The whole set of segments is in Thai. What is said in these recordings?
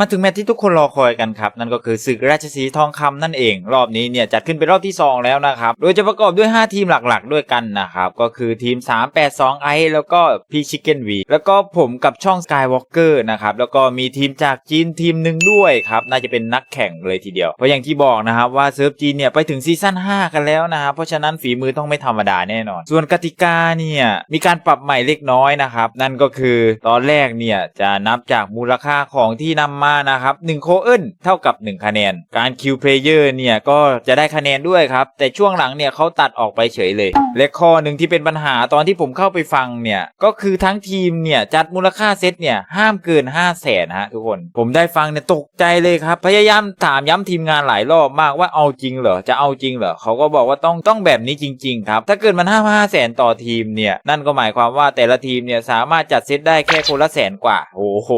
มาถึงแมตช์ที่ทุกคนรอคอยกันครับ นั่นก็คือศึกราชสีทองคำนั่นเอง รอบนี้เนี่ยจัดขึ้นเป็นรอบที่ 2 แล้วนะครับ โดยจะประกอบด้วย 5 ทีมหลักๆ ด้วยกันนะครับ ก็คือทีม 382 i แล้วก็พีชิคเก้นวีแล้วก็ผมกับช่อง Skywalker นะครับ แล้วก็มีทีมจากจีนทีมหนึ่งด้วยครับ น่าจะเป็นนักแข่งเลยทีเดียว เพราะอย่างที่บอกนะครับว่าเซิร์ฟจีนเนี่ยไปถึงซีซั่น5 กันแล้วนะครับเพราะฉะนั้นฝีมือต้องไม่ธรรมดาแน่นอน ส่วนกติกาเนี่ยมีการปรับใหม่เล็กน้อยนะครับนั่นก็คือตอนแรกเนี่ยจะนับจากมูลค่าของที่นำมานะครับ1โคเอิลเท่ากับ 1 คะแนน การคิวเพลเยอร์เนี่ยก็จะได้คะแนนด้วยครับ แต่ช่วงหลังเนี่ยเขาตัดออกไปเฉยเลย และข้อหนึ่งที่เป็นปัญหาตอนที่ผมเข้าไปฟังเนี่ยก็คือทั้งทีมเนี่ยจัดมูลค่าเซตเนี่ยห้ามเกิน 5 0 0แสนฮะทุกคน ผมได้ฟังเนี่ยตกใจเลยครับพยายามถามย้ำทีมงานหลายรอบมากว่าเอาจริงเหรอจะเอาจริงเหรอเขาก็บอกว่าต้องต้องแบบนี้จริง ๆ ครับ ถ้าเกิดมันห้าห้าแสนต่อทีมเนี่ยนั่นก็หมายความว่าแต่ละทีมเนี่ยสามารถจัดเซตได้แค่คนละแสนกว่าโอ้โห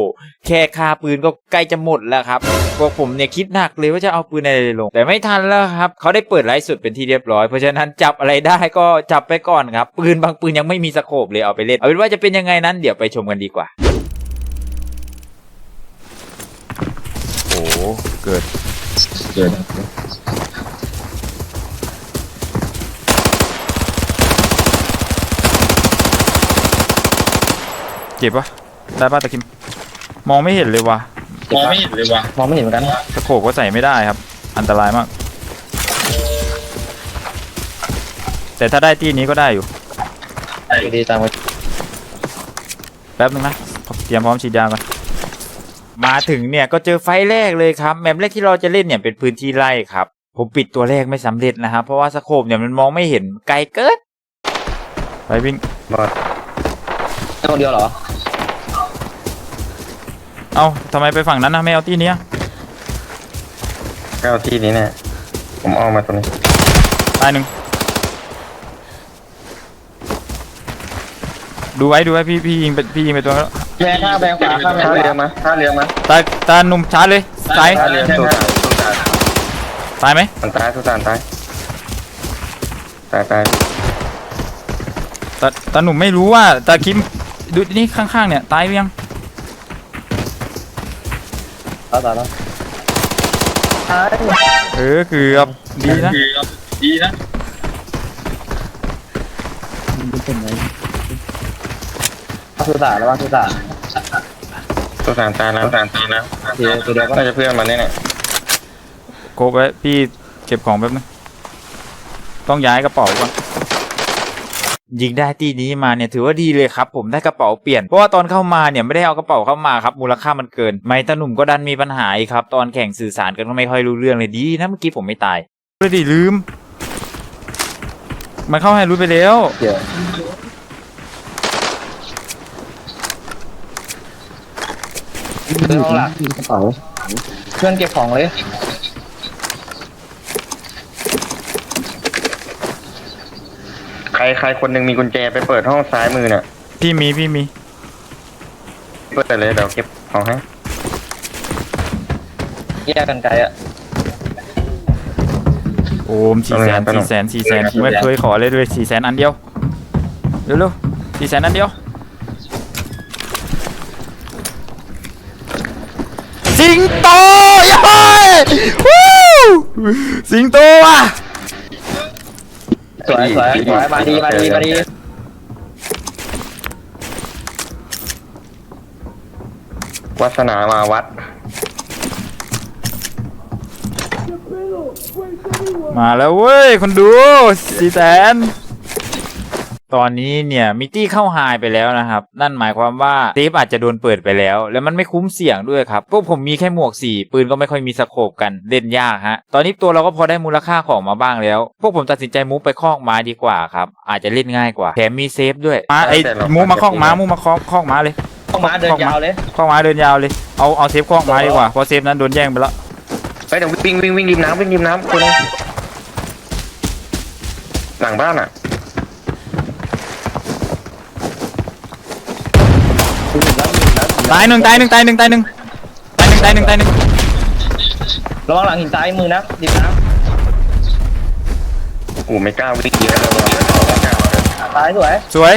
แค่ค่าปืนก็ใกล้จะหมดแล้วครับพวกผมเนี่ยคิดหนักเลยว่าจะเอาปืนอะไรลง แต่ไม่ทันแล้วครับเขาได้เปิดไลฟ์สดเป็นที่เรียบร้อย เพราะฉะนั้นจับอะไรได้ก็จับไปก่อนครับ ปืนบางปืนยังไม่มีสโคปเลยเอาไปเล่น เอาเป็นว่าจะเป็นยังไงนั้นเดี๋ยวไปชมกันดีกว่า โอ้เกิด เกิดเจ็บปะได้ปะตะคิม มองไม่เห็นเลยว่ะ มองไม่เห็นเลยวะมองไม่เห็นเหมือนกันสโคปก็ใส่ไม่ได้ครับ อันตรายมาก แต่ถ้าได้ตีนี้ก็ได้อยู่ ดีตามไปแป๊บนึงนะ เตรียมพร้อมฉีดยาก่อน มาถึงเนี่ยก็เจอไฟล์แรกเลยครับ แมปแรกที่เราจะเล่นเนี่ยเป็นพื้นที่ไร่ครับ ผมปิดตัวแรกไม่สำเร็จนะครับ เพราะว่าสโคปเนี่ยมันมองไม่เห็นไกลเกิน ไปวิ่งคนเดียวเหรอ เอ้าทำไมไปฝั่งนั้นนะไม่เอาที่เนี้ยเก้าที่นี้เนี่ย ผมเอามาตรงนี้ ตายหนึ่งดูไว้ดูไว้พี่พี่ยิงไปพี่ยิงไปตัวแล้วแบงข้าแบงขวาข้าแบงท่าขเรือวามาท่าเรือมาตายตาหนุ่มช้าเลยตายท่าเรือสุสานสุสานตายไหมมันตายสุสานตายตายตายตาตาหนุ่มไม่รู้ว่าตาคิมดูนี่ข้างๆเนี่ยตายหรือยัง ตายตายแล้วตายเออเกือบดีนะดีนะสุสานแล้วว่าสุสานสุสานตายแล้วสุสานตายแล้วเดียวตัวเดียวก็น่าจะเพื่อนมันเนี่ยแหละโคบไว้พี่เก็บของแป๊บนึงต้องย้ายกระเป๋าก่อน ยิงได้ตีนี้มาเนี่ยถือว่าดีเลยครับผมได้กระเป๋าเปลี่ยนเพราะว่าตอนเข้ามาเนี่ยไม่ได้เอากระเป๋าเข้ามาครับมูลค่ามันเกิน ไม่ตาหนุ่มก็ดันมีปัญหาอีกครับ ตอนแข่งสื่อสารกันก็ไม่ค่อยรู้เรื่องเลยดีนะเมื่อกี้ผมไม่ตายเลยดิลืม มันเข้าให้รู้ไปแล้ว เดี๋ยวเพื่อนหลักกระเป๋าเพื่อนเก็บของเลย ใค รใครคนหนึ่งมีกุญแจไปเปิดห้องซ้ายมือเนี่ยพี่มีพี่มี เปิดเลยเดี๋ยวเก็บของให้แยกกันไกลอะโอมสี่แสนสี่แสนสี่แสนไม่เคยขอเลยด้วยสี่แสนอันเดียวเร็วๆสี่แสนอันเดียวสิงโตย้อยวู้สิงโตอะส วยสวยสวยมาดีมาดีมาดีวัสนามาวัด มาแล้วเว้ยคนดูสี่แสน ตอนนี้เนี่ยมิตี้เข้าไฮไปแล้วนะครับ นั่นหมายความว่าเซฟอาจจะโดนเปิดไปแล้ว แล้วมันไม่คุ้มเสี่ยงด้วยครับพวกผมมีแค่หมวกสี่ปืนก็ไม่ค่อยมีสโคปกันเล่นยากฮะ ตอนนี้ตัวเราก็พอได้มูลค่าของมาบ้างแล้ว พวกผมตัดสินใจมูฟไปคอกม้าดีกว่าครับ อาจจะเล่นง่ายกว่าแถมมีเซฟด้วยมาไอ้มูฟมาคอกม้ามูฟมาคอกคอกม้าเลย ต้องมาเดินยาวเลยคอกม้าเดินยาวเลย เอาเอาเซฟคอกม้าดีกว่าเพราะเซฟนั้นโดนแย่งไปแล้วไปเดี๋ยววิ่งวิ่งวิ่งริมน้ำวิ่งริมน้ำคนนึงหลังบ้านอะ ตายหนึ่งตายหนึ่งตายหนึ่งตายหนึ่งตายหนึ่งตายหนึ่งตายหนึ่งระวังหลังหินซ้ายมือนะดิบน้กูไม่กล้าวิ่งเยอะแล้วว่ะไม่กล้าเลยำซ้ายสวยสวย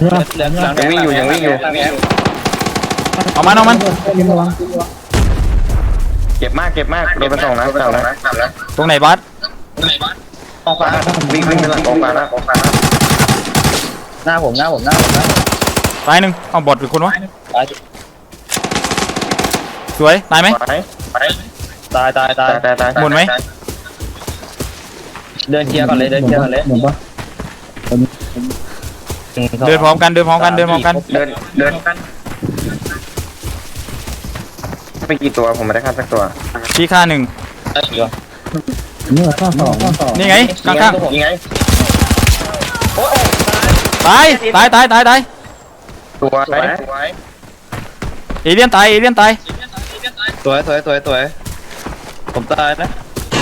เหลืองเหลืองยังวิ่งอยู่ยังวิ่งอยู่เอามันเอามันเจ็บมากเจ็บมากโดนไปสองนะสองนะตรงไหนบัสกองฟ้าวิ่งวิ่งไปหลังกองฟ้านะกองฟ้านะหน้าผมหน้าผมหน้าผมหน้าผม ตายหนึ่งเอาบอดหรือคนวะตายสวยตายไหมไปไปตายตายตาตายยตายตายหมดไหมเดินเคลียร์ก่อนเลยเดินเคลียร์ก่อนเลยเดินพร้อมกันเดินพร้อมกันเดินพร้อมกันเดินเดินไม่กี่ตัวผมไม่ได้ฆ่าสักตัวพี่ค่าหนึ่งได้กี่ตัวนี่ไงข้างข้างยังไงตายตายตายตายตาย ตัวไหนเอเลี่ยนตายเอเลี่ยนตายสวย สวย สวย สวย ผมตายนะ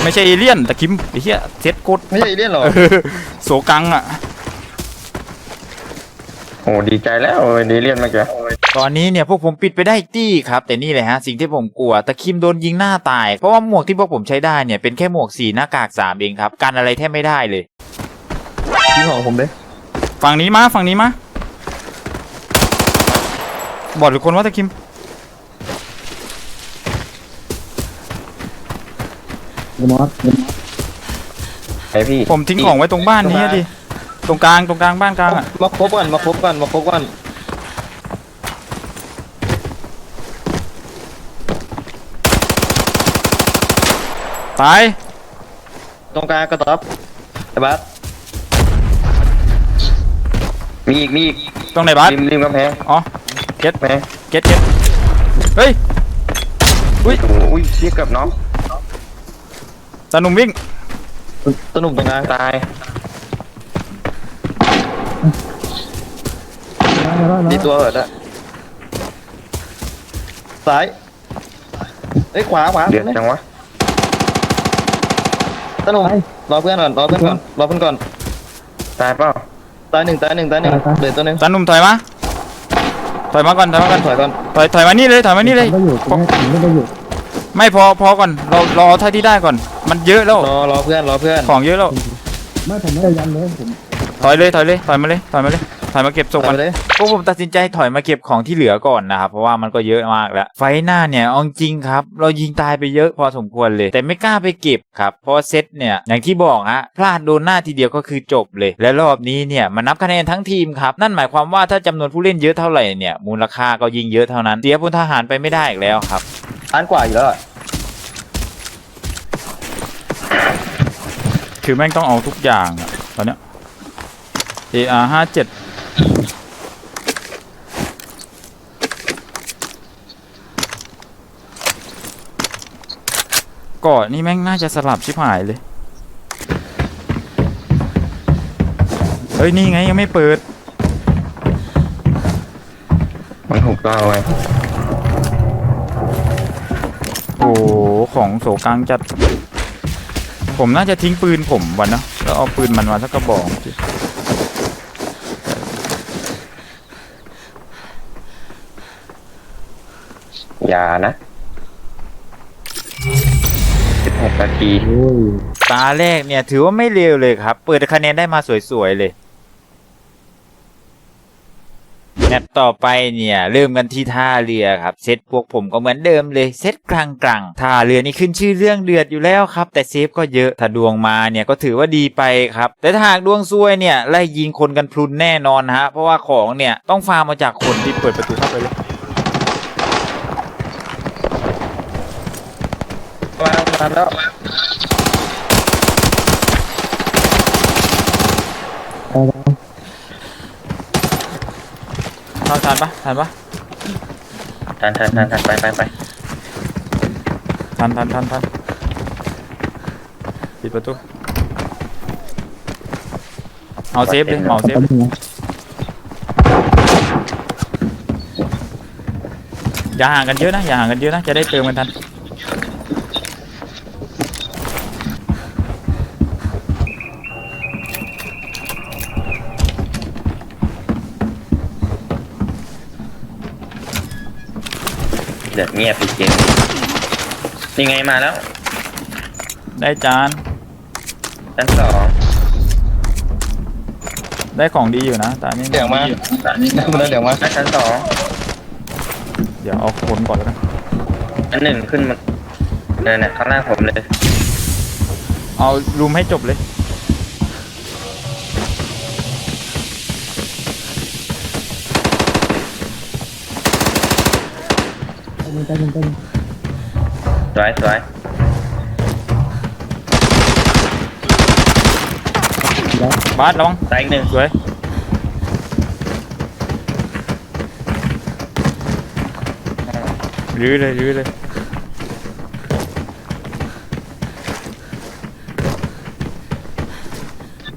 ไม่ใช่เอเลี่ยนแต่คิมไอ้เหี้ยเซ็ตโคตรไม่ใช่เอเลี่ยนหรอเออโสกังอะ โอ้ดีใจแล้วเออดีเลียนเมื่อกี้ตอนนี้เนี่ยพวกผมปิดไปได้อีกตี้ครับแต่นี่เลยฮะสิ่งที่ผมกลัวตะคิมโดนยิงหน้าตาย เพราะว่าหมวกที่พวกผมใช้ได้เนี่ยเป็นแค่หมวกสีหน้ากากสามเองครับกันอะไรแทบไม่ได้เลยยิงของผมเลยฝั่งนี้มาฝั่งนี้มา บอดหรือคนวะตะคิมไอพี่ผมทิ้งของไว้ตรงบ้านนี้อะดิ ตรงกลางตรงกลางบ้านกลางอะ มาครบก่อนมาครบก่อนมาครบก่อนตาย ตรงกลางกระต๊อบไอ้บัสมีอีกมีอีกตรงไหนบ้านริมริมกำแพงอ๋อ เก็ตแม่เก็ตเก็ตเฮ้ย อุ้ยโอ้อุ้ยเรียกกับน้องตาหนุ่มวิ่ง สนุกตรงกลางตายดีตัวเหรอเนี่ยซ้ายเอ้ยขวาขวาเดือดจังวะสนุกรอเพื่อนก่อนรอเพื่อนก่อนรอเพื่อนก่อนตายเปล่าตายหนึ่งตายหนึ่งตายหนึ่งเหลือตัวหนึ่งตาหนุ่มถอยมา ถอยมาก่อนถอยมาก่อนถอยก่อนถอยถอยมานี่เลยถอยมานี่เลยพอไม่พอพอก่อนเรารอเท่าที่ได้ก่อน มันเยอะแล้วรอรอเพื่อนรอเพื่อนของเยอะแล้วไม่ผมไม่ได้ยันเลยผมถอยเลยถอยเลยถอยมาเลยถอยมาเลย ถอยมาเก็บศพถกัอยนเลยพวกผมตัดสินใจถอยมาเก็บของที่เหลือก่อนนะครับ เพราะว่ามันก็เยอะมากแล้ว ไฟหน้าเนี่ยเอาจริงครับ เรายิงตายไปเยอะพอสมควรเลย แต่ไม่กล้าไปเก็บครับเพราะว่าเซตเนี่ยอย่างที่บอกฮะพลาดโดนหน้าทีเดียวก็คือจบเลย และรอบนี้เนี่ยมันนับคะแนนทั้งทีมครับนั่นหมายความว่าถ้าจำนวนผู้เล่นเยอะเท่าไหร่เนี่ยมูลค่าก็ยิงเยอะเท่านั้นเสียพลทหารไปไม่ได้อีกแล้วครับล้านกว่าอยู่แล้วอะคือแม่งต้องเอาทุกอย่างอะตอนเนี้ย AR ห้าเจ็ด ก่อนนี่แม่งน่าจะสลับชิบหายเลย เฮ้ย นี่ไงยังไม่เปิด มันถูกเราไงโอ้โหของโสกังจัด ผมน่าจะทิ้งปืนผมวันนะแล้วเอาปืนมันมาสักกระบอกสิอย่านะสิบ หกนาทีโอ้ยตาแรกเนี่ยถือว่าไม่เลวเลยครับ เปิดคะแนนได้มาสวยๆเลยแมตช์ต่อไปเนี่ย เริ่มกันที่ท่าเรือครับ เซตพวกผมก็เหมือนเดิมเลยเซตกลางกลางๆท่าเรือนี่ขึ้นชื่อเรื่องเดือดอยู่แล้วครับ แต่เซฟก็เยอะถ้าดวงมาเนี่ยก็ถือว่าดีไปครับ แต่ถ้าหากดวงซวยเนี่ยไล่ยิงคนกันพลุนแน่นอนฮะเพราะว่าของเนี่ยต้องฟาร์มมาจากคนที่เปิดประตูเข้าไปเลย มามาแล้วเข้าทันปะทันปะทันทันทันทันไปไปไปทันทันทันทันปิดประตูเอาเซฟเลยเอาเซฟแป๊บนึงนะอย่าห่างกันเยอะนะอย่าห่างกันเยอะนะจะได้เติมกันทัน ดือดเงียบอีกเกมยังไงมาแล้วได้จาน ชั้นสองได้ของดีอยู่นะตอนนี้เดี๋ยวมาขึ้นมา แล้วเดี๋ยวมาอะชั้นสองเดี๋ยวเอาคนก่อนแล้วกันอันหนึ่งขึ้นมาเนี่ยเนี่ยข้างหน้าผมเลย เอารุมให้จบเลย ใจเย็นใจเย็นใจเย็นสวยสวยแล้วบาสระวังตายอีกหนึ่งสวยรื้อเลยรื้อเลย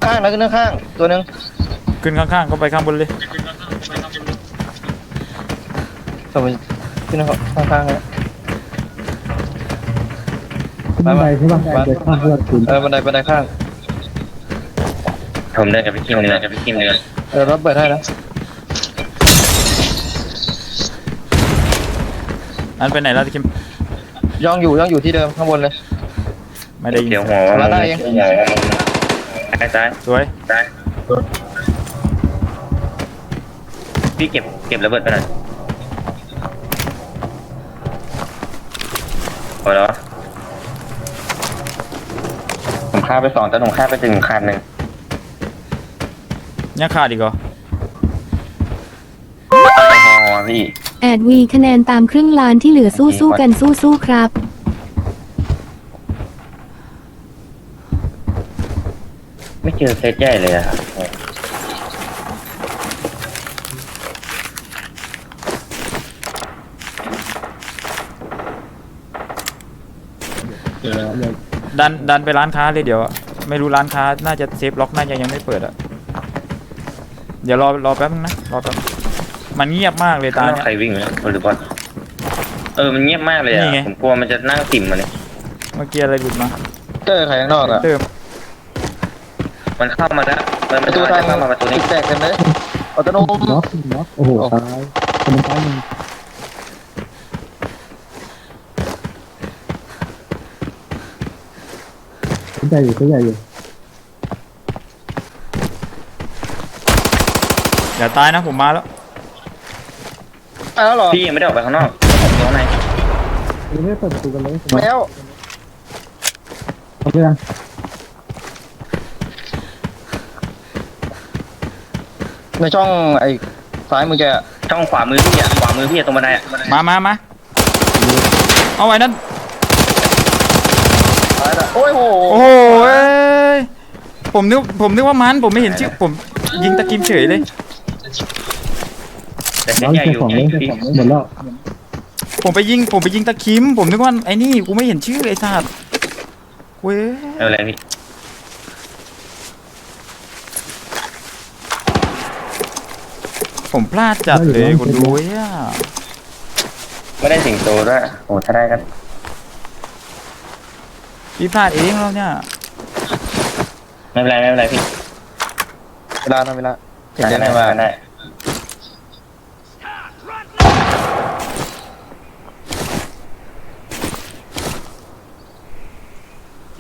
ข้างนะขึ้นข้างๆตัวหนึ่งขึ้นข้างๆก็ไปข้างบนเลย สมมติ ขึ้นข้างข้างๆเลยขึ้นบันไดใช่ป่ะเดี๋ยวข้ามเพื่อนคุณเออบันไดบันไดข้างผมเดินกับพี่คิมเดินกับพี่คิมเดินเออรับเปิดให้นะอันไปไหนแล้วตะคิมย่องอยู่ย่องอยู่ที่เดิมข้างบนเลย ไม่ได้ยินเดี๋ยวหัวว่าแล้วได้ยังตายตายสวยตายพี่เก็บเก็บระเบิดไปหน่อย พอแล้วผมฆ่าไปสองแต่ผมฆ่าไปถึงคันหนึ่งยังขาดอีกเหรออ๋อพี่แอดวีคะแนนตามครึ่งล้านที่เหลือสู้สู้ๆกันสู้สู้ๆครับ ไม่เจอเซตใหญ่เลยอะครับ เดี๋ยวเดี๋ยวดันดันไปร้านค้าเลยเดี๋ยว ไม่รู้ร้านค้าน่าจะเซฟล็อกน่าจะยังไม่เปิดอะเดี๋ยวรอรอแป๊บนึงนะรอแป๊บมันเงียบมากเลยตาข้างนอกเนี่ย ใครวิ่งเนี่ยหรือบอลเออมันเงียบมากเลยนี่อะไง ผมกลัวมันจะนั่งติ่มมาเนี่ยเมื่อกี้อะไรหลุดมาเจอใครข้างนอกอะเติมมันเข้ามาแล้วมันปมันระตูจะทางเข้ามาประตูนี้แตกกันเลยอัตโนมน็อกน็อกโอ้โหตายคนมันตายหนึ่ง ขึ้นใจอยู่ขึ้นใจอยู่อย่าตายนะผมมาแล้วอ้าวเหรอพี่ยังไม่ได้ออกไปข้างนอกผมอยู่ข้างในยังไม่ได้เปิดประตูกันเลยแล้วเอาไปยังในช่องไอ้ซ้ายมือแกอะช่องขวามือพี่อะขวามือพี่อะตรงบันไดอะมามามาเอาไว้นั่นซ้ายอะโอ้ยโหโอ้โหเอ้ยผมนึกผมนึกว่ามันผมไม่เห็นชื่อผมยิงตะกิมเฉยเลย แต่เซน้ตองใหญ่เก็อบยู่ของเลยเก็บพี่ของเลยหมดแล้วผมไปยิงผมไปยิงตะคิม ผมนึกว่าไอ้นี่กูไม่เห็นชื่อไอ้สัตว์เว้ยไม่เป็นไรพี่ผมพลาดจัดเลยคนดูเว้ยอะไม่ได้สิงโตด้วยโอ้ถ้าได้ก็ พี่พลาดเองแล้วเนี่ยไม่เป็นไรไม่เป็นไรพี่เวลาทำเวลาเห็นได้ได้ได้ไงมาได้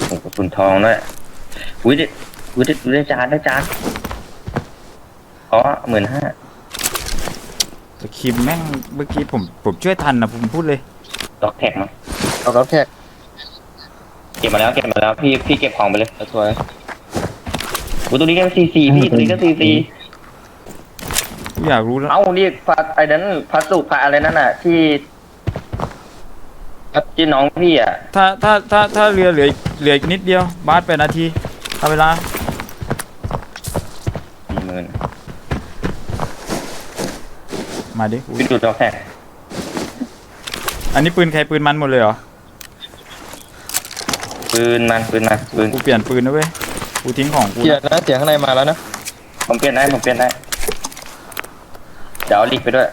โอ้กระสุนทองด้วยอุ้ยได้อุ้ยได้อุ้ยได้จานได้จานอ๋อหมื่นห้าตะคิมแม่งเมื่อกี้ผมผมช่วยทันนะผมพูดเลยดอกแท็กมั้งเอารับแขกเก็บมาแล้วเก็บมาแล้วพี่พี่เก็บของไปเลยสวยอุ้ยตัวนี้ก็ซีซีพี่ตัวนี้ก็ซีซีกูอยากรู้แล้วเอ้าเรียกพัดไอ้นั้นพัสดุพัดอะไรนั่นน่ะ ที่ที่น้องพี่อะถ้าถ้าถ้าถ้าเรือเหลืออีกเหลืออีกนิดเดียว บาสแปดนาทีทำเวลาสี่หมื่นมาดิพี่ดูดอกแท็กอันนี้ปืนใครปืนมันหมดเลยเหรอ ปืนมันปืนมันปืนกูเปลี่ยนปืนนะเว้ย กูทิ้งของกูเกียร์นะเสียงข้างในมาแล้วนะผมเปลี่ยนได้ผมเปลี่ยนได้เดี๋ยวเอาลิกไปด้วย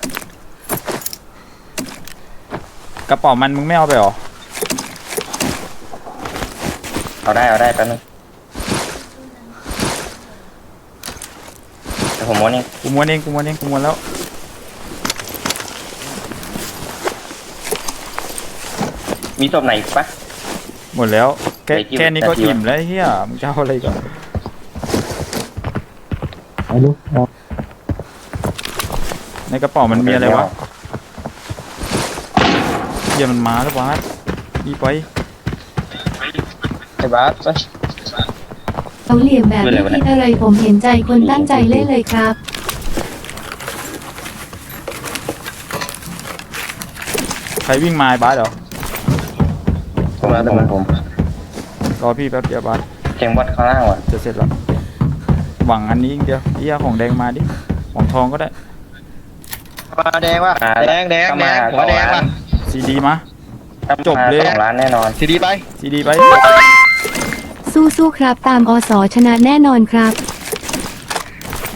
กระเป๋ามันมึงไม่เอาไปเหรอ เอาได้เอาได้แป๊บนึงเดี๋ยวผมม้วนเองกูม้วนเองกูม้วนเองกูม้วนแล้ว มีศพไหนอีกปะ หมดแล้ว แค่ไอ้ที่แค่นี้ก็แต่ที่อิ่มแล้วไอ้เฮียมึงจะเอาอะไรก่อนเอาลูกเอาในกระเป๋ามันมีอะไรวะเฮียมันมาแล้ววะดีไปไอ้บาสไปเขาเหลี่ยมแบบไม่คิดอะไรผมเห็นใจคนตั้งใจเล่นเลยครับ ใครวิ่งมาไอ้บาสเหรอ ผมผมผมรอพี่แป๊บเดียวบาสเสียงบอดข้างล่างว่ะจะเสร็จแล้วหวังอันนี้อย่างเดียวเอียของแดงมาดิของทองก็ได้มาแดงว่ะแดงแดงแดงหัวแดงว่ะซีดีมาจบเลยสองล้านแน่นอนทีดีไปซีดีไป สู้ๆครับ ตามอสชนะแน่นอนครับ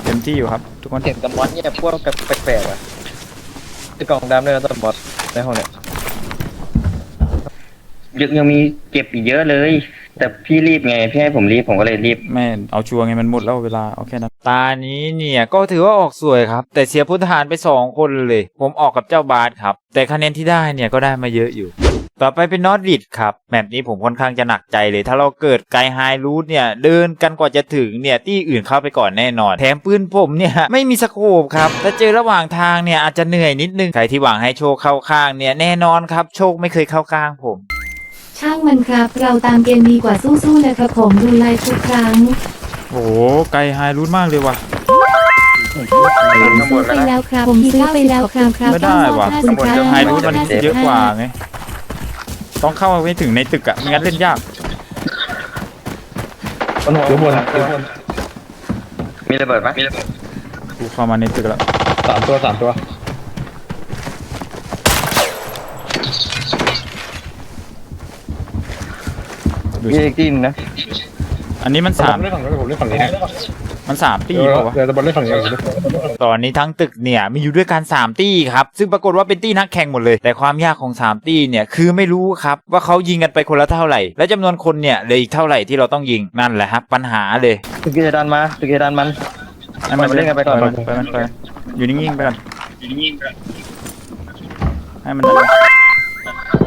เต็มที่อยู่ครับ ทุกคนเห็นกับมอสเนี่ยพวกกับแปลกๆอะจะกล่องดำเลยนะตอนมอสในห้องเนี่ย ยังยังมีเก็บอีกเยอะเลย แต่พี่รีบไงพี่ให้ผมรีบผมก็เลยรีบ แม่เอาชัวร์ไงมันหมดแล้วเวลาเอาแค่นั้นตานี้เนี่ยก็ถือว่าออกสวยครับ แต่เสียพุทธทหารไปสองคนเลย ผมออกกับเจ้าบาสครับ แต่คะแนนที่ได้เนี่ยก็ได้มาเยอะอยู่ ต่อไปเป็นนอตริดครับแมปนี้ผมค่อนข้างจะหนักใจเลย ถ้าเราเกิดไกลไฮรูทเนี่ย เดินกันกว่าจะถึงเนี่ยที่อื่นเข้าไปก่อนแน่นอน แถมปืนผมเนี่ย ไม่มีสโคปครับถ้าเจอระหว่างทางเนี่ยอาจจะเหนื่อยนิดนึงใครที่หวังให้โชคเข้าข้างเนี่ยแน่นอนครับโชคไม่เคยเข้าข้างผม ช่างมันครับ เราตามเกมดีกว่าสู้ๆนะครับผมดูไลฟ์ทุกครั้งโอ้ไกลไฮรูทมากเลยว่ะ ซื้อไปแล้วครับผมซื้อไปแล้วครับครับไม่ได้ว่ะขอบคุณครับไฮรูทมันเยอะกว่าไง ต้องเข้าไปถึงในตึกอะไม่งั้นเล่นยาก บนหัวบนมีระเบิดปะมีระเบิดกูเข้ามาในตึกแล้วสามตัวสามตัว ดูมีสิอีกทีนึงนะอันนี้มันสามเล่นฝั่งนี้ผมเล่นฝั่งนี้มันสามตีเดี๋ยวเปล่าวะ เดี๋ยวจะบอลเล่นฝั่งนี้ตอนนี้ทั้งตึกเนี่ยมีอยู่ด้วยกัน3ตี้ครับ ซึ่งปรากฏว่าเป็นตี้นักแข่งหมดเลย แต่ความยากของ3ตี้เนี่ยคือไม่รู้ครับว่าเขายิงกันไปคนละเท่าไหร่ และจำนวนคนเนี่ยเหลืออีกเท่าไหร่ที่เราต้องยิงนั่นแหละครับปัญหาเลยตึกเกดันมาตึกเกดันมันให้มันไปเล่นกันไปก่อนไปมันไปอยู่นิ่งๆไปก่อนให้มันเอา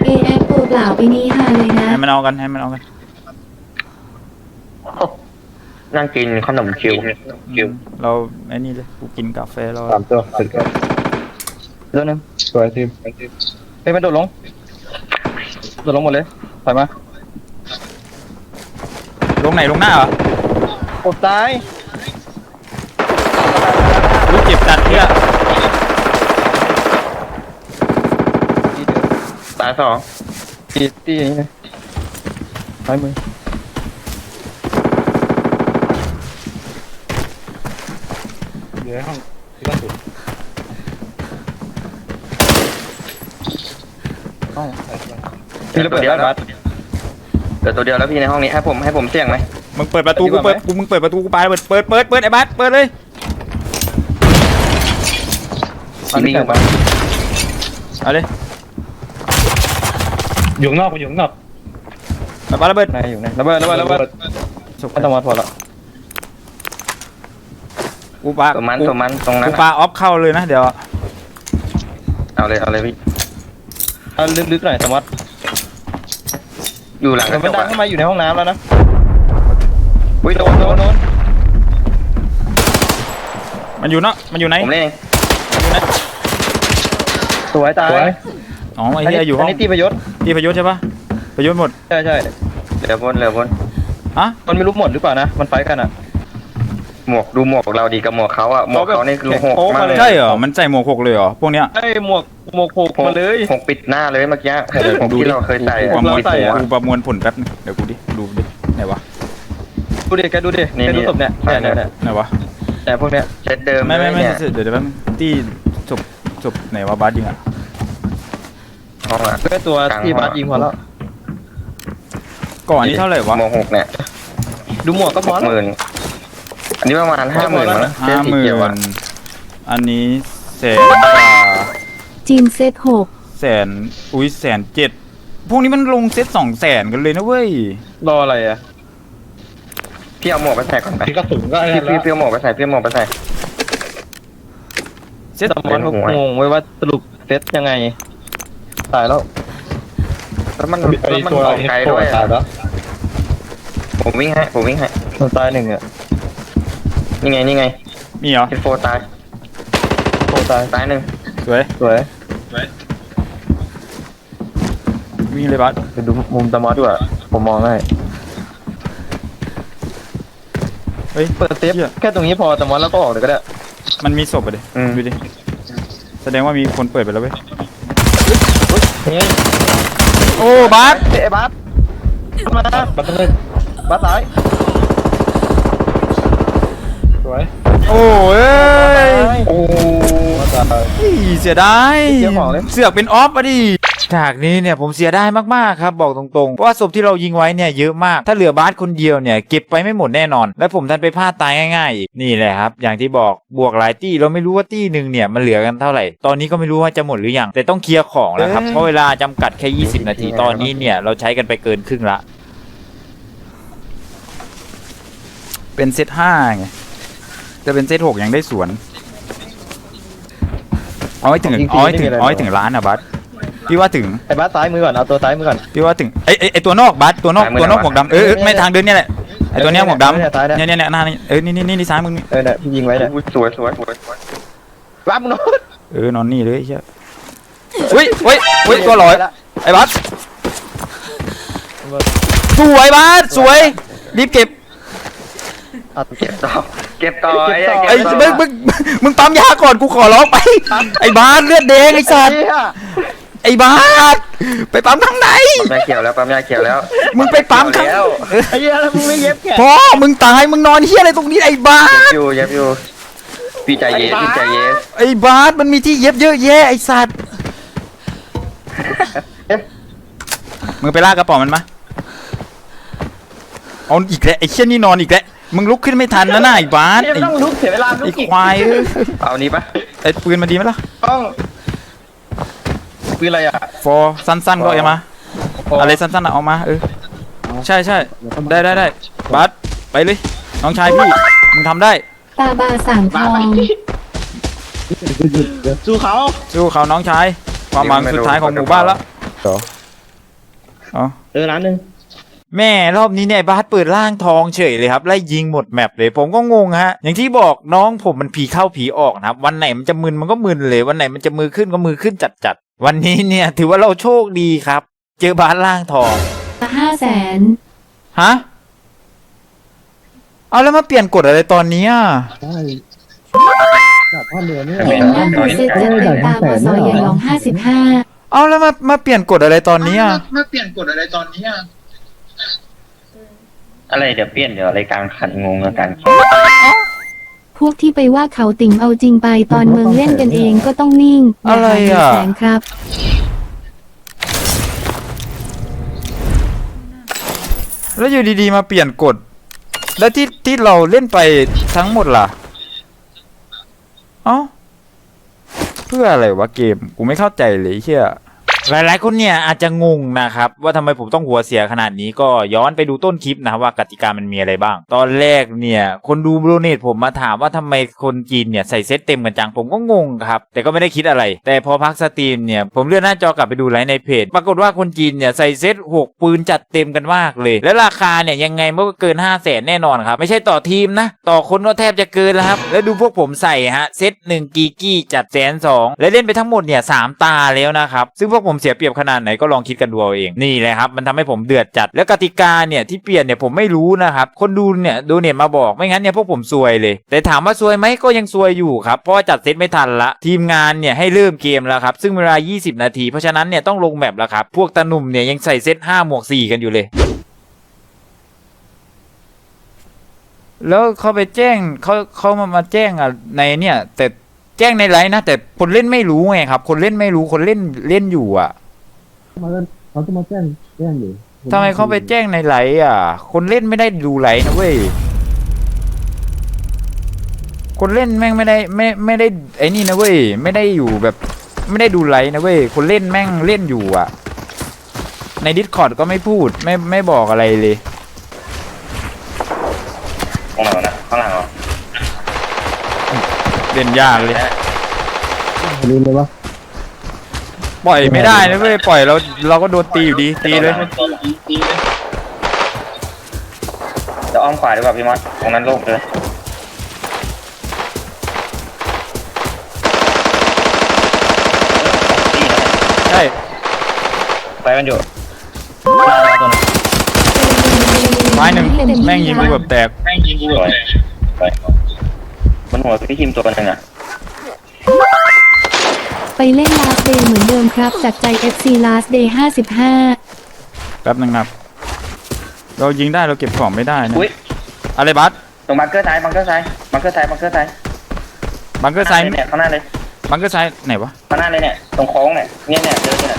เอแอปโปรเปล่าไปนี้ฮาเลยนะให้มันเอากันให้มันเอากัน นั่งกินขนมคิวคิวเราไอ้นี่เลยกูกินกาแฟเราสามตัวตึกตัวนึงสวยทีมเฮ้ยมันโดดลงโดดลงหมดเลยถอยมาลงไหนลงหน้าเหรอกดตายรู้เจ็บจัดเนี่ยตายสองตีตีอย่างนี้เลยซ้ายมือ อยู่ในห้องที่ล่าสุดทีระเบิดได้บัสเหลือตัวเดียวแล้วพี่ในห้องนี้ให้ผมให้ผมเสี่ยงไหม มึงเปิดประตูดีกกูว่าเปิดไหมกูมึงเปิดประตูกูปาระเบิดเปิดเปิดเปิดไอ้บัสเปิดเลยที่มีอยู่ปะเอาเลยอยู่ข้างนอกอยู่ข้างนอกเอาปาระเบิดไหนอยู่ไหนระเบิดระเบิดระเบิดสุกไม่ต้องมาพอแล้ว กูปาตัวมันกูตัวมันตรงนั้กูนปาอะออฟเข้าเลยนะเดี๋ยวเอาเลยเอาเลยพี่เอาลึกๆหน่อยสมมติอยู่หลังกมัระนจกดังอะเข้ามาอยู่ในห้องน้ำแล้วนะอุ้ยโดโดนนโดโดนนโดนมันอยู่เนาะมันอยู่ไหนผมเล่นเองสวยตายอ๋อไอ้เหี้ยอยู่ห้อัอนงนี้ตีประยศที่พยศใช่ปะพยศหมดใช่ใช่เหลือบนเหลือบนฮะมันไม่รู้หมดหรือเปล่านะมันไฟกันอะ หมวกดูหมวกเราดีกับหมวกเขาอะหมวกเขานี่คือหกโป๊ะมากมาเลเลยยใช่เหรอ มันใส่หมวกหกเลยเหรอ พวกเนี้ยไอ้หมวกหมวกโผกหกมาเลยหกปิดหน้าเลยเมื่อกี้หกที่เราเคยใส่กูอะประมวลปิดหัวกูประมวลผลแป๊บนึงเดี๋ยวกูดิ ดูดิ ไหนวะ ดูดิแกดูดินี่แกดูนี่ศพเนี่ยเนี่ยเนี่ยเนี่ยไหนวะแต่พวกเนี้ยเซตเดิมไม่ไม่ไม่เนี่ยเดี๋ยวเดี๋ยวแป๊บนึงที่ศพศพไหนวะบาสยิงอะห้องอะก็ตัวที่บาสยิงพอแล้วก่อนนี้เท่าไหร่วะหมวกหกเนี่ยดูหมวกก็พหอกแล้วหมื่น อันนี้ประมาณห้าหมื่นมั้งห้าเสื้อหสีมื่เขียวนอะอันนี้แสนกว่าจีนเซตหกแสนอุ้ยแสนเจ็ดพวกนี้มันลงเซตสองแสนกันเลยนะเว้ยรออะไรอะพี่เอาหมวกไปใส่ก่อนไปที่กระสุนก็ไอ้พี่นั่นพี่ละพี่เอาหมวกไปใส่พี่เอาหมวกไปใส่เซตสมอนเขางงไว้ว่าสรุปเซตยังไงตายแล้วแล้วมันไอ้แล้วมันตัวออกไกลตัด้ววยตายอะแล้วผมวิ่งให้ผมวิ่งให้มันตายหนึ่งอะ นี่ไงนี่ไงมีเหรอเฮดโฟตายโคตายตายหนึ่งสวยสวยวิ่งเลยบัสไปดูมุมตะมอสด้วยผมมองให้ฮ้ยเปิดเซฟแค่ตรงนี้พอแต่มอนแล้วก็ออกเลยก็ได้ มันมีศพอะดิอืม ดูดิแสดงว่ามีคนเปิดไปแล้วเว้ยนี่โอ้บาสเอ้ยบัสมาบัตเตอร์บัสซ้าย สวย โอ้เอ้ยโอ้บัสซ้ายอีเสียดายเสียของเลย เสือกเป็นออฟอะดิฉากนี้เนี่ยผมเสียดายมากๆครับบอกตรงๆเพราะว่าศพที่เรายิงไว้เนี่ยเยอะมากถ้าเหลือบาสคนเดียวเนี่ยเก็บไปไม่หมดแน่นอน และผมทันไปพลาดตายง่ายๆอีกนี่แหละครับ อย่างที่บอกบวกหลายตี้เราไม่รู้ว่าตี้หนึ่งเนี่ยมันเหลือกันเท่าไหร่ ตอนนี้ก็ไม่รู้ว่าจะหมดหรือยังแต่ต้องเคลียร์ของแล้วครับเพราะเวลาจำกัดแค่ 20 นาทีตอนนี้เนี่ยเราใช้กันไปเกินครึ่งละ เป็นเซตห้าไง จะเป็นเซตหกยังได้สวนเอาให้ถึงเอาให้ถึงเอาให้ถึงล้านอะบัสพี่ว่าถึงไอ้บัสซ้ายมือก่อนเอาตัวซ้ายมือก่อน พี่ว่าถึงไอไอไอตัวนอกบัสตัวนอกตัวนอกหมวกดำเออเออไม่ทางเดินเนี่ยแหละไอตัวเนี้ยหมวกดำเนี่ยซ้ายเนี่ย เนี่ยเนี่ยเนี่ยหน้านี่เออนี่นี่นี่นี่ซ้ายมึงนี่เออเนี่ยพี่ยิงไว้เนี่ยสวยสวยสวยสวยรับมึงโน้ตเออนอนนี่เลยไอ้เฮียอุ้ยอุ้ยอุ้ยตัวลอยไอ้บัสสวยบัสสวยรีบเก็บ เอาเก็บต่อเก็บต่อไอ้ไอ้เก็บต่อมึงมึงมึงปั๊มยาก่อนกูขอร้องไป ไอ้บาสเลือดแดงไอ้สัตว์เหี้ยไอ้บาสไปปั๊มข้างในปั๊มยาเขียวแล้วปั๊มยาเขียวแล้วมึงไปปั๊มข้างแล้วเออไอ้เหี้ยแล้วมึงไม่เย็บแขนพ่อมึงตายมึงนอนเฮียอะไรตรงนี้ไอ้บาเย็บสอยู่เย็บอยู่พี่ใจเย็นพี่ใจเย็นไอ้บาสมันมีที่เย็บเยอะแยะไอ้สัตว์มึงไปลากกระป๋องมันมาเอาอีกแล้วไอ้เชี่ยนี่นอนอีกแล้ว มึงลุกขึ้นไม่ทันนะน่าไอ้บาสไม่ไอ้ต้องลุกเสียเวลาลุไอ้กอีกควายเอ้ยเอานี้ปะไอ้ปืนมันดีไหมล่ะต้องปืนอะไรอะฟอร์สั้นๆก็เอามา อะไรสั้นๆอะเอามาเออใช่ใช่ได้ได้ได้บัสไปเลยน้องชายพี่มึงทำได้ตาบาสั่งทองสู้เขาสู้เขาน้องชายความหวังสุดท้ายของหมู่บ้านแล้วอ๋อเออร้านหนึ่ง แม่รอบนี้เนี่ยบาสเปิดร่างทองเฉยเลยครับไล่ยิงหมดแมปเลยผมก็งงฮะอย่างที่บอกน้องผมมันผีเข้าผีออกนะครับวันไหนมันจะมึนมันก็มึนเลย วันไหนมันจะมือขึ้นก็มือขึ้นจัดจัดๆวันนี้เนี่ยถือว่าเราโชคดีครับ เจอบาสร่างทองห้าแสนฮะเอาแล้วมาเปลี่ยนกฎอะไรตอนนี้อะเห็นหน้าดูเซ็ตจะเป็นตาบอซอยใหญ่หลองห้าสิบห้าเอาแล้วมามาเปลี่ยนกฎอะไรตอนนี้อะมาเปลี่ยนกฎอะไรตอนนี้อะ อะไรเดี๋ยวเปลี่ยนเดี๋ยวรายการขัดงงกับการพวกที่ไปว่าเขาติ่งเอาจริงไปตอนเมืองเล่นกันเองก็ต้องนิ่งย่าอะไรหาอะ แสงครับ แล้วอยู่ดีๆมาเปลี่ยนกฎ แล้วที่ที่เราเล่นไปทั้งหมดล่ะ เอ้า เพื่ออะไรวะเกม กูไม่เข้าใจเลยไอ้เชี่ย หลายๆคนเนี่ยอาจจะงงนะครับว่าทำไมผมต้องหัวเสียขนาดนี้ก็ย้อนไปดูต้นคลิปนะว่ากติกามันมีอะไรบ้าง ตอนแรกเนี่ยคนดูบรเนตผมมาถามว่าทำไมคนจีนเนี่ยใส่เซตเต็มกันจังผมก็งงครับแต่ก็ไม่ได้คิดอะไร แต่พอพักสตรีมเนี่ยผมเลื่อนหน้าจอกลับไปดูไลฟ์ในเพจ ปรากฏว่าคนจีนเนี่ยใส่เซตหกปืนจัดเต็มกันมากเลย และราคาเนี่ยยังไงมันก็เกิน 5 0 0แสนแน่นอนครับไม่ใช่ต่อทีมนะต่อคนก็แทบจะเกินแล้วครับแล้วดูพวกผมใส่ฮะเซตหนึ่งกีกี้จัดแสนสองและเล่นไปทั้งหมดเนี่ยสามตาแล้วนะครับซึ่งพวกผมเสียเปรียบขนาดไหนก็ลองคิดกันดูเอาเองนี่แหละครับมันทำให้ผมเดือดจัดแล้วกติกาเนี่ยที่เปลี่ยนเนี่ยผมไม่รู้นะครับคนดูเนี่ยดูเนี่ยมาบอกไม่งั้นเนี่ยพวกผมซวยเลย แต่ถามว่าซวยไหมก็ยังซวยอยู่ครับเพราะว่าจัดเซตไม่ทันละทีมงานเนี่ยให้เริ่มเกมแล้วครับซึ่งเวลา 20 นาที เพราะฉะนั้นเนี่ยต้องลงแมปแล้วครับพวกตาหนุ่มเนี่ยยังใส่เซต5หมวก4กันอยู่เลยแล้วเขาไปแจ้งเขาเขามามาแจ้งอะในเนี่ยแต่ แจ้งในไลน์นะแต่คนเล่นไม่รู้ไงครับ คนเล่นไม่รู้คนเล่นเล่นอยู่อะเขาจะมาแจ้งแจ้งอยู่ทำไมเขาไปแจ้งในไลน์อะ คนเล่นไม่ได้ดูไลน์นะเว้ยคนเล่นแม่งไม่ได้ไม่ไม่ได้ไอ้นี่นะเว้ยไม่ได้อยู่แบบ ไม่ได้ดูไลน์นะเว้ยคนเล่นแม่งเล่นอยู่อะ ในดิสคอร์ดก็ไม่พูดไม่ไม่บอกอะไรเลย ข้างหลังนะข้างหลังเหรอ เล่นยากเลย ลืมเลยวะปล่อยไม่ได้นะเว้ยปล่อยเราเราก็โดนตีอยู่ดีตีเลย จะอ้อมขวาดีกว่าพี่มอสตรงนั้นโล่งเลยใช่ไปกันอยู่ตัวนึงซ้ายหนึ่งเต็ที่แม่งยิงกูคแบรับบแตกสวยสวย มันหัวพี่ทีมตัวหนึงอะ ไปเล่น last day เหมือนเดิมครับ จากใจ FC last day 55 แป๊บหนึงนะครับ เรายิงได้เราเก็บของไม่ได้นะอุ้ยอะไรบัสตรงบังเกอร์ซ้ายบังเกอร์ซ้ายบังเกอร์ซ้ายบังเกอร์ซ้ายบังเกอร์ไซด์เนี่ยข้างหน้าเลยบังเกอร์ไซด์ไหนวะข้างหน้าเลยเนี่ยตรงโค้งเนี่ยเนี่ยเนี่ยเจอเนี่ย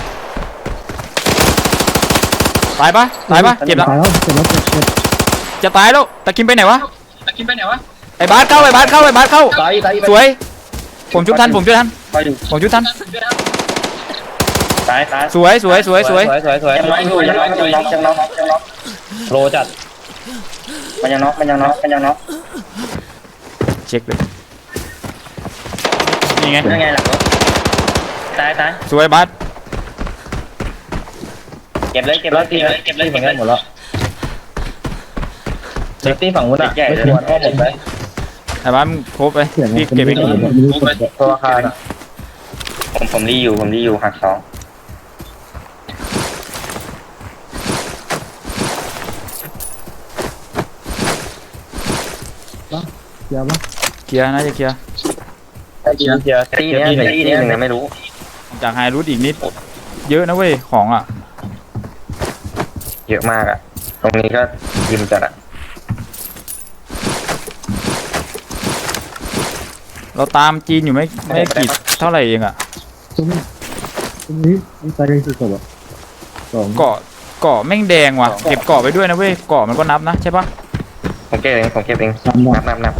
ตายปะตายปะเจ็บแล้ว ตายแล้วเจ็บแล้วเจ็บเจ็บจะตายแล้วตะคิมไปไหนวะตะกินไปไหนวะ ไอ้บาสเข้าไอ้บาสเข้าไอ้บาสเข้า ตายตายสวย ผมชุบทันผมชุบทันคอยดูผมชุบทัน ตายตายสวยสวยสวยสวยสวยสวยสวยยังน็อกอยู่ยังน็อกยังน็อกยังน็อกยังน็อกโลจัดมันยังน็อกมันยังน็อกมันยังน็อกเช็คเลยนี่ไงยังไงหลังรถตายตายสวยบาสเก็บเลยเก็บเลยเก็บเลยเก็บเลยเหมืเก็อนบกันหมเลยดแล้วเซฟตี้ฝั่งนู้นอะใหญ่ไม่เลยควรอ้อมหมดไหม ไอ้บาสมึงครบไปเสียงพี่เป็นเก็บไปไม่ก่อนรู้สึกตัวอาคารอะผมผมรีอยู่ผมรีอยู่หักสองเสียปะเคลียร์น่าจะเคลียร์เกียร์เกียร์ตีเนี้ยตีนี้หนึ่งนะไม่รู้ จากไฮรูทอีกนิด เยอะนะเว้ยของอะ เยอะมากอะ ตรงนี้ก็ยิมจัดอะ เราตามจีนอยู่ไม่ไม่กี่เท่าไหร่เองอะตรงนี้ตรงนี้มันตายกันสุดๆอะสองเกาะเกาะแม่งแดงว่ะเก็บเกาะไปด้วยนะเว้ยเกาะมันก็นับนะใช่ปะผมเก็บเองผมเก็บเองสามดานับบนับนับ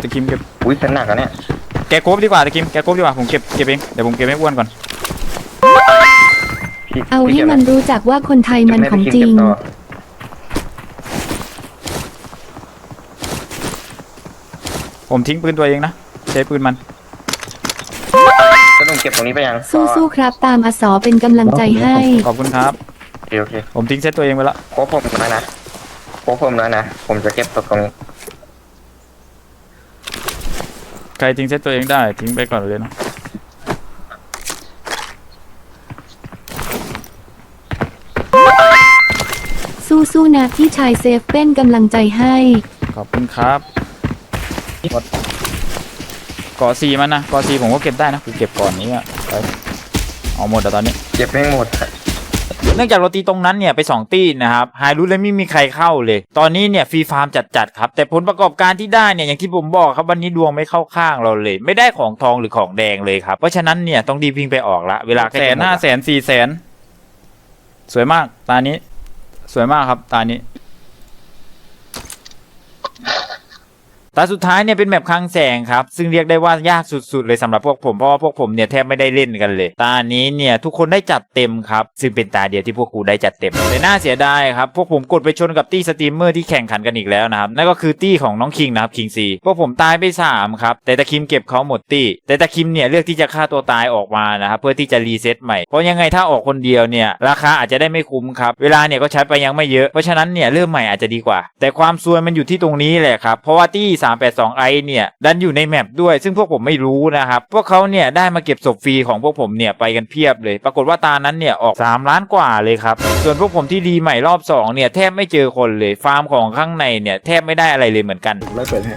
ตะคิมเก็บอุ้ยเป็นหนักอะเนี่ยแกครบดีกว่าตะคิมแกครบดีกว่าผมเก็บเก็บเองเดี๋ยวผมเก็บให้อ้วนก่อนพี่เอาพี่ให้ก็บมันรู้จักว่าคนไทยมันของจริง ผมทิ้งปืนตัวเองนะ ใช้ปืนมัน ก็ต้องเก็บตรงนี้ไปยังสู้ๆครับ ตามอสอเป็นกำลังใจให้ ขอบคุณครับ โอเคโอเคผมทิ้งเซตตัวเองไปละโค้ชผมแล้วนะโค้ชผมแล้วนะ ผมจะเก็บตกตรงนี้ ใครทิ้งเซตตัวเองได้ ทิ้งไปก่อนเลยนะสู้ๆนะพี่ชายเซฟเป็นกำลังใจให้ ขอบคุณครับ เกาะซีมันนะเกาะซีผมก็เก็บได้นะกูเก็บก่อนนี้อะไปเอาหมดแต่ตอนนี้ เก็บไม่หมดเนื่องจากเราตีตรงนั้นเนี่ยไป 2 ตีนะครับไฮรูทเลยไม่มีใครเข้าเลย ตอนนี้เนี่ยฟรีฟาร์มจัดๆครับ แต่ผลประกอบการที่ได้เนี่ยอย่างที่ผมบอกครับวันนี้ดวงไม่เข้าข้างเราเลย ไม่ได้ของทองหรือของแดงเลยครับเพราะฉะนั้นเนี่ยต้องดีพิงไปออกละเวลาแสนห้าแสนสี่แสนสวยมากตานี้ สวยมากครับตานี้ ตาสุดท้ายเนี่ยเป็นแมปคลังแสงครับ ซึ่งเรียกได้ว่ายากสุดๆเลยสำหรับพวกผมเพราะว่าพวกผมเนี่ยแทบไม่ได้เล่นกันเลย ตานี้เนี่ยทุกคนได้จัดเต็มครับ ซึ่งเป็นตาเดียวที่พวกกูได้จัดเต็มแต่น่าเสียดายครับพวกผมกดไปชนกับตี้สตรีมเมอร์ที่แข่งขันกันอีกแล้วนะครับนั่นก็คือตี้ของน้องคิงนะครับคิงซีพวกผมตายไปสามครับแต่ตะคิมเก็บเขาหมดตี้แต่ตะคิมเนี่ยเลือกที่จะฆ่าตัวตายออกมานะครับเพื่อที่จะรีเซ็ตใหม่เพราะยังไงถ้าออกคนเดียวเนี่ยราคาอาจจะได้ไม่คุ้มครับเวลาเนี่ยก็ใช้ไปยังไม่เยอะเพราะฉะนั้นเนี่ยเริ่มใหม่อาจจะดีกว่า แต่ความซวยมันอยู่ที่ตรงนี้แหละครับเพราะว่าตี้382 i เนี่ย ดันอยู่ในแมปด้วย ซึ่งพวกผมไม่รู้นะครับ พวกเขาเนี่ยได้มาเก็บศพฟรีของพวกผมเนี่ยไปกันเพียบเลย ปรากฏว่าตานั้นเนี่ยออก 3 ล้านกว่าเลยครับ ส่วนพวกผมที่รีใหม่รอบ 2 เนี่ย แทบไม่เจอคนเลย ฟาร์มของข้างในเนี่ยแทบไม่ได้อะไรเลยเหมือนกัน ไม่เปิดให้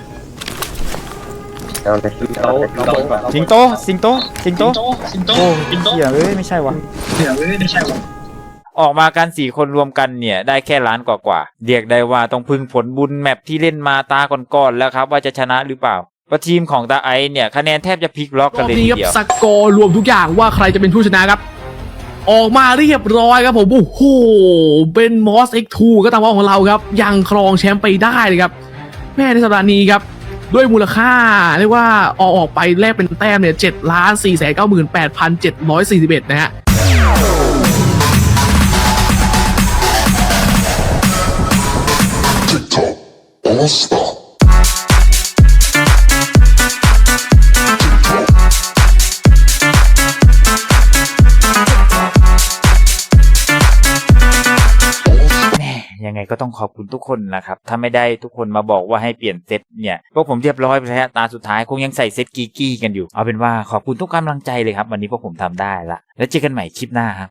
เราจะคิดเราจะคิดสิงโต สิงโต สิงโต สิงโตโอ้สิงโตเหี้ยเอ้ยไม่ใช่วะเดี๋ยวไม่ใช่หร ออกมากันสี่คนรวมกันเนี่ยได้แค่ล้านกว่าๆเรียกได้ว่าต้องพึ่งผลบุญแมปที่เล่นมาตาก่อนๆแล้วครับ ว่าจะชนะหรือเปล่าเพราะทีมของตาไอเนี่ยคะแนนแทบจะพลิกล็อกกันเลยทีครับเดียวสกอร์รวมทุกอย่างว่าใครจะเป็นผู้ชนะครับ ออกมาเรียบร้อยครับผมโอ้โหเป็นมอส X2 ก็ตามว่าของเราครับยังครองแชมป์ไปได้เลยครับแม่ในสัปดาห์นี้ครับด้วยมูลค่าเรียกว่าออกออกไปแลกเป็นแต้มเนี่ย7ล้าน4 9 8 7 4 1นะฮะ all stop. ยังไงก็ต้องขอบคุณทุกคนนะครับ ถ้าไม่ได้ทุกคนมาบอกว่าให้เปลี่ยนเซตเนี่ย พวกผมเรียบร้อยไปแล้วตาสุดท้ายคงยังใส่เซตกีกี้กันอยู่ เอาเป็นว่าขอบคุณทุกกำลังใจเลยครับ วันนี้พวกผมทำได้ละ แล้วเจอกันใหม่คลิปหน้าครับ